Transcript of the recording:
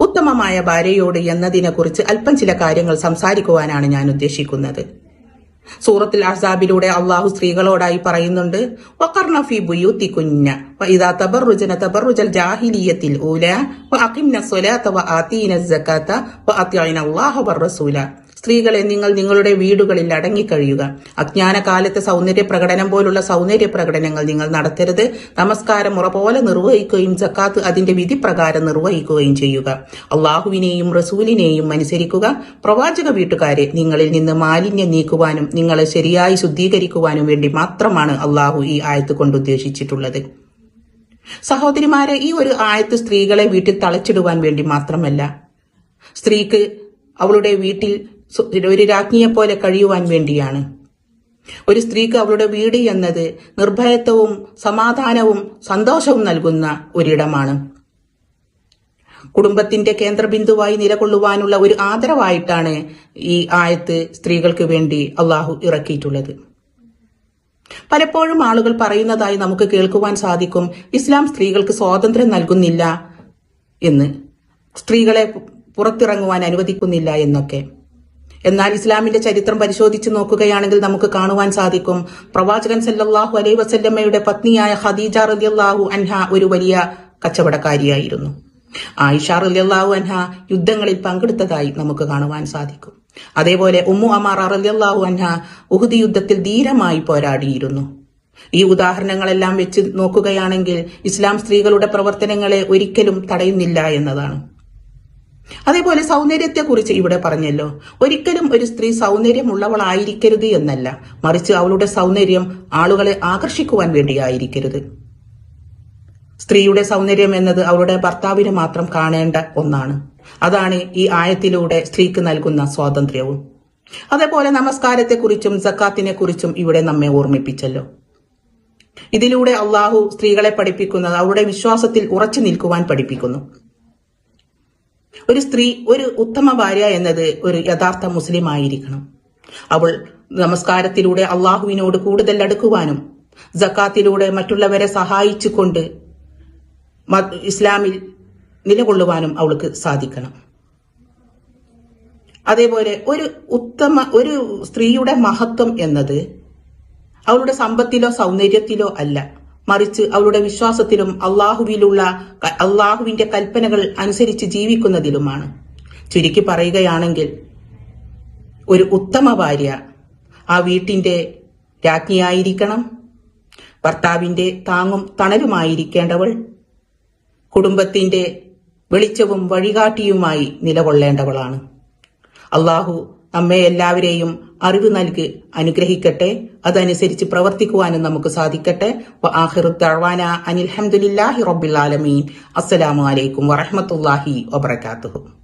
ഉത്തമമായ ഭാര്യയോട് എന്നതിനെക്കുറിച്ച് അല്പം ചില കാര്യങ്ങൾ സംസാരിക്കുവാനാണ് ഞാൻ ഉദ്ദേശിക്കുന്നത്. സൂറത്തിൽ അഹ്സാബിലൂടെ അള്ളാഹു സ്ത്രീകളോടായി പറയുന്നുണ്ട് വഖർന തബറുജൽ ജാഹിലിയത്തിൽ ഊല വഅഖിംന സ്വലാത വആതീന സകാത സ്ത്രീകളെ നിങ്ങൾ നിങ്ങളുടെ വീടുകളിൽ അടങ്ങിക്കഴിയുക. അജ്ഞാനകാലത്ത് സൗന്ദര്യ പ്രകടനം പോലുള്ള സൗന്ദര്യ പ്രകടനങ്ങൾ നിങ്ങൾ നടത്തരുത്. നമസ്കാരം ഉറപോലെ നിർവഹിക്കുകയും ജക്കാത്ത് അതിന്റെ വിധി പ്രകാരം നിർവഹിക്കുകയും ചെയ്യുക. അള്ളാഹുവിനെയും റസൂലിനെയും അനുസരിക്കുക. പ്രവാചക വീട്ടുകാരെ നിങ്ങളിൽ നിന്ന് മാലിന്യം നീക്കുവാനും നിങ്ങളെ ശരിയായി ശുദ്ധീകരിക്കുവാനും വേണ്ടി മാത്രമാണ് അള്ളാഹു ഈ ആയത്ത് കൊണ്ട് ഉദ്ദേശിച്ചിട്ടുള്ളത്. സഹോദരിമാരെ ഈ ഒരു ആയത്ത് സ്ത്രീകളെ വീട്ടിൽ തളച്ചിടുവാൻ വേണ്ടി മാത്രമല്ല. സ്ത്രീക്ക് അവളുടെ വീട്ടിൽ ഒരു രാജ്ഞിയെ പോലെ കഴിയുവാൻ വേണ്ടിയാണ്. ഒരു സ്ത്രീക്ക് അവളുടെ വീട് എന്നത് നിർഭയത്വവും സമാധാനവും സന്തോഷവും നൽകുന്ന ഒരിടമാണ്. കുടുംബത്തിന്റെ കേന്ദ്രബിന്ദുവായി നിലകൊള്ളുവാനുള്ള ഒരു ആദരവായിട്ടാണ് ഈ ആയത്ത് സ്ത്രീകൾക്ക് വേണ്ടി അള്ളാഹു ഇറക്കിയിട്ടുള്ളത്. പലപ്പോഴും ആളുകൾ പറയുന്നതായി നമുക്ക് കേൾക്കുവാൻ സാധിക്കും ഇസ്ലാം സ്ത്രീകൾക്ക് സ്വാതന്ത്ര്യം നൽകുന്നില്ല എന്ന് സ്ത്രീകളെ പുറത്തിറങ്ങുവാൻ അനുവദിക്കുന്നില്ല എന്നൊക്കെ. എന്നാൽ ഇസ്ലാമിന്റെ ചരിത്രം പരിശോധിച്ച് നോക്കുകയാണെങ്കിൽ നമുക്ക് കാണുവാൻ സാധിക്കും. പ്രവാചകൻ സല്ലാഹു അലൈ വസല്ലമ്മയുടെ പത്നിയായ ഹദീജ റളിയല്ലാഹു അൻഹ ഒരു വലിയ കച്ചവടക്കാരിയായിരുന്നു. ആയിഷ റളിയല്ലാഹു അൻഹ യുദ്ധങ്ങളിൽ പങ്കെടുത്തതായി നമുക്ക് കാണുവാൻ സാധിക്കും. അതേപോലെ ഉമ്മു അമാർ റളിയല്ലാഹു അൻഹ ഉഹുദി യുദ്ധത്തിൽ ധീരമായി പോരാടിയിരുന്നു. ഈ ഉദാഹരണങ്ങളെല്ലാം വെച്ച് നോക്കുകയാണെങ്കിൽ ഇസ്ലാം സ്ത്രീകളുടെ പ്രവർത്തനങ്ങളെ ഒരിക്കലും തടയുന്നില്ല എന്നതാണ്. അതേപോലെ സൗന്ദര്യത്തെക്കുറിച്ച് ഇവിടെ പറഞ്ഞല്ലോ. ഒരിക്കലും ഒരു സ്ത്രീ സൗന്ദര്യമുള്ളവളായിരിക്കരുത് എന്നല്ല. മറിച്ച് അവളുടെ സൗന്ദര്യം ആളുകളെ ആകർഷിക്കുവാൻ വേണ്ടിയായിരിക്കരുത്. സ്ത്രീയുടെ സൗന്ദര്യം എന്നത് അവളുടെ ഭർത്താവിന് മാത്രം കാണേണ്ട ഒന്നാണ്. അതാണ് ഈ ആയത്തിലൂടെ സ്ത്രീക്ക് നൽകുന്ന സ്വാതന്ത്ര്യവും. അതേപോലെ നമസ്കാരത്തെക്കുറിച്ചും സക്കാത്തിനെ കുറിച്ചും ഇവിടെ നമ്മെ ഓർമ്മിപ്പിച്ചല്ലോ. ഇതിലൂടെ അള്ളാഹു സ്ത്രീകളെ പഠിപ്പിക്കുന്നത് അവരുടെ വിശ്വാസത്തിൽ ഉറച്ചു നിൽക്കുവാൻ പഠിപ്പിക്കുന്നു. ഒരു സ്ത്രീ ഒരു ഉത്തമ ഭാര്യ എന്നത് ഒരു യഥാർത്ഥ മുസ്ലിം ആയിരിക്കണം. അവൾ നമസ്കാരത്തിലൂടെ അള്ളാഹുവിനോട് കൂടുതൽ അടുക്കുവാനും ജക്കാത്തിലൂടെ മറ്റുള്ളവരെ സഹായിച്ചുകൊണ്ട് ഇസ്ലാമിൽ നിലകൊള്ളുവാനും അവൾക്ക് സാധിക്കണം. അതേപോലെ ഒരു ഉത്തമ ഒരു സ്ത്രീയുടെ മഹത്വം എന്നത് അവളുടെ സമ്പത്തിലോ സൗന്ദര്യത്തിലോ അല്ല. മറിച്ച് അവളുടെ വിശ്വാസത്തിലും അള്ളാഹുവിലുള്ള അള്ളാഹുവിന്റെ കൽപ്പനകൾ അനുസരിച്ച് ജീവിക്കുന്നതിലുമാണ്. ചുരുക്കി പറയുകയാണെങ്കിൽ ഒരു ഉത്തമ ഭാര്യ ആ വീട്ടിന്റെ രാജ്ഞിയായിരിക്കണം ഭർത്താവിന്റെ താങ്ങും തണലുമായിരിക്കേണ്ടവൾ കുടുംബത്തിന്റെ വെളിച്ചവും വഴികാട്ടിയുമായി നിലകൊള്ളേണ്ടവളാണ്. അള്ളാഹു നമ്മെ എല്ലാവരെയും അറിവ് നൽകി അനുഗ്രഹിക്കട്ടെ. അതനുസരിച്ച് പ്രവർത്തിക്കുവാനും നമുക്ക് സാധിക്കട്ടെ. ആഹിറു തഴവാന അനിൽഹമുല്ലാഹി റബ്ബിൽ ആലമീൻ. അസ്സലാമു അലൈക്കും വറഹമത്തല്ലാഹി വബർക്കാത്തുഹു